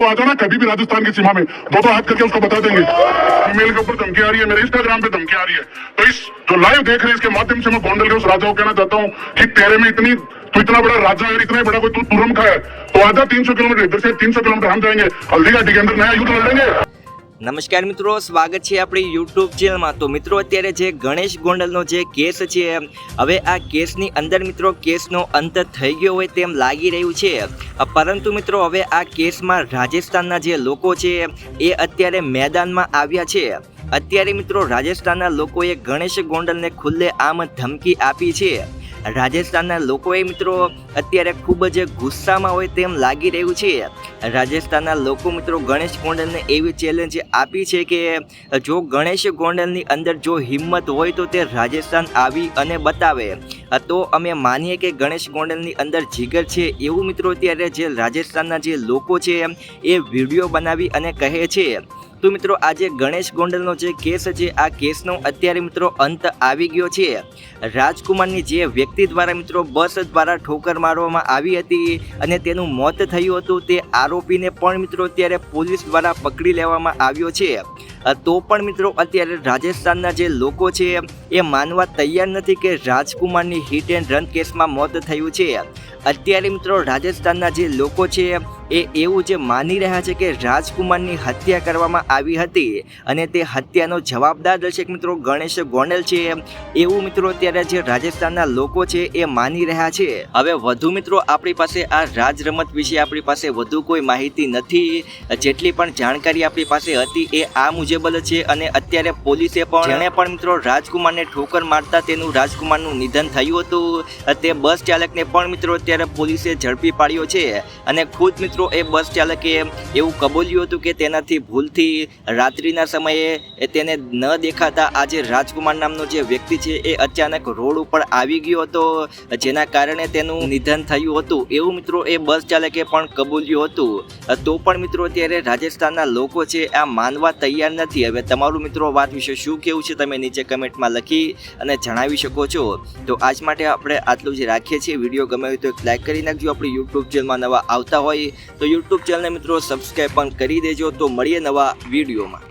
तो आ जाना कभी भी राजस्थान की सीमा में। दो दो हाथ करके उसको बता देंगे। ईमेल के ऊपर धमकी आ रही है, मेरे इंस्टाग्राम पे धमकी आ रही है। तो इस, जो लाइव देख रहे हैं, इसके माध्यम से मैं गोंडल के उस राजा को कहना चाहता हूँ कि तेरे में इतनी, तू इतना बड़ा राजा है इतना बड़ा कोई तू तुरम का है। तो आजा तीन सौ किलोमीटर, इधर से तीन सौ किलोमीटर हम जाएँगे। हल्दी का डिगेंद्र नया युद्ध लड़ेंगे। નમસ્કાર મિત્રો, સ્વાગત છે આપણી યુટ્યુબ ચેનલમાં તો મિત્રો, અત્યારે જે ગણેશ ગોંડલનો જે કેસ છે, હવે આ કેસની અંદર મિત્રો, કેસનો અંત થઈ ગયો હોય તેમ લાગી રહ્યું છે. પરંતુ મિત્રો, હવે આ કેસમાં રાજસ્થાનના જે લોકો છે, એ અત્યારે મેદાનમાં આવ્યા છે. અત્યારે મિત્રો, રાજસ્થાનના લોકોએ ગણેશ ગોંડલને ખુલ્લે આમ ધમકી આપી છે. રાજસ્થાનના લોકોએ મિત્રો અત્યારે ખૂબ જ ગુસ્સામાં હોય તેમ લાગી રહ્યું છે. રાજસ્થાનના લોકો મિત્રો ગણેશ ગોંડલને એવી ચેલેન્જ આપી છે કે, જો ગણેશ ગોંડલની અંદર જો હિંમત હોય તો તે રાજસ્થાન આવી અને બતાવે. તો અમે માનીએ કે ગણેશ ગોંડલની અંદર જીગર છે એવું મિત્રો અત્યારે જે રાજસ્થાનના જે લોકો છે, એ વીડિયો બનાવી અને કહે છે. તો મિત્રો આજે ગણેશ ગોંડલનો જે કેસ છે, આ કેસનો અત્યારે મિત્રો અંત આવી ગયો છે. રાજકુમારની જે વ્યક્તિ દ્વારા મિત્રો બસ દ્વારા ઠોકર મારવામાં આવી હતી અને તેનું મોત થયું હતું, તે આરોપીને પણ મિત્રો અત્યારે પોલીસ દ્વારા પકડી લેવામાં આવ્યો છે. તો પણ મિત્રો અત્યારે રાજસ્થાનના જે લોકો છે એ માનવા તૈયાર નથી કે રાજકુમારની હિટ એન્ડ રન કેસમાં મોત થયું છે. અત્યારે મિત્રો રાજસ્થાનના જે લોકો છે, એ એવું જે માની રહ્યા છે કે રાજકુમારની હત્યા કરવામાં આવી હતી અને તે હત્યાનો જવાબદાર દર્શક મિત્રો ગણેશ ગોંડલ છે. એવું મિત્રો અત્યારે જે રાજસ્થાનના લોકો છે, એ માની રહ્યા છે. હવે વધુ મિત્રો આપણી પાસે આ રાજ રમત વિશે આપણી પાસે વધુ કોઈ માહિતી નથી. જેટલી પણ જાણકારી આપણી પાસે હતી એ આ મુજબ જ છે અને અત્યારે પોલીસે પણ જેણે પણ મિત્રો રાજકુમારને ઠોકર મારતા તેનું રાજકુમારનું નિધન થયું હતું. તે બસ ચાલકને પણ મિત્રો અત્યારે પોલીસે ઝડપી પાડ્યો છે. અને ખુદ મિત્રો એ બસ ચાલકે એવું કબૂલ્યું હતું કે તેનાથી ભૂલથી રાત્રિના સમયે એ તેને ન દેખાતા આજે રાજકુમાર નામનો જે વ્યક્તિ છે એ અચાનક રોડ ઉપર આવી ગયો હતો, જેના કારણે તેનું નિધન થયું હતું. એવું મિત્રો એ બસ ચાલકે પણ કબૂલ્યું હતું. તો પણ મિત્રો અત્યારે રાજસ્થાનના લોકો છે આ માનવા તૈયાર નથી. હવે તમારું મિત્રો વાત વિશે શું કેવું છે? તમે નીચે કમેન્ટમાં લખી અને જણાવી શકો છો. તો આજ માટે આપણે આટલું જ રાખીએ છીએ. વીડિયો ગમે હોય તો એક લાઇક કરી નાખજો. આપણી યુટ્યુબ ચેનલમાં નવા આવતા હોય તો યુટ્યુબ ચેનલને મિત્રો સબસ્ક્રાઈબ પણ કરી દેજો. તો મળીએ નવા વિડીયોમાં.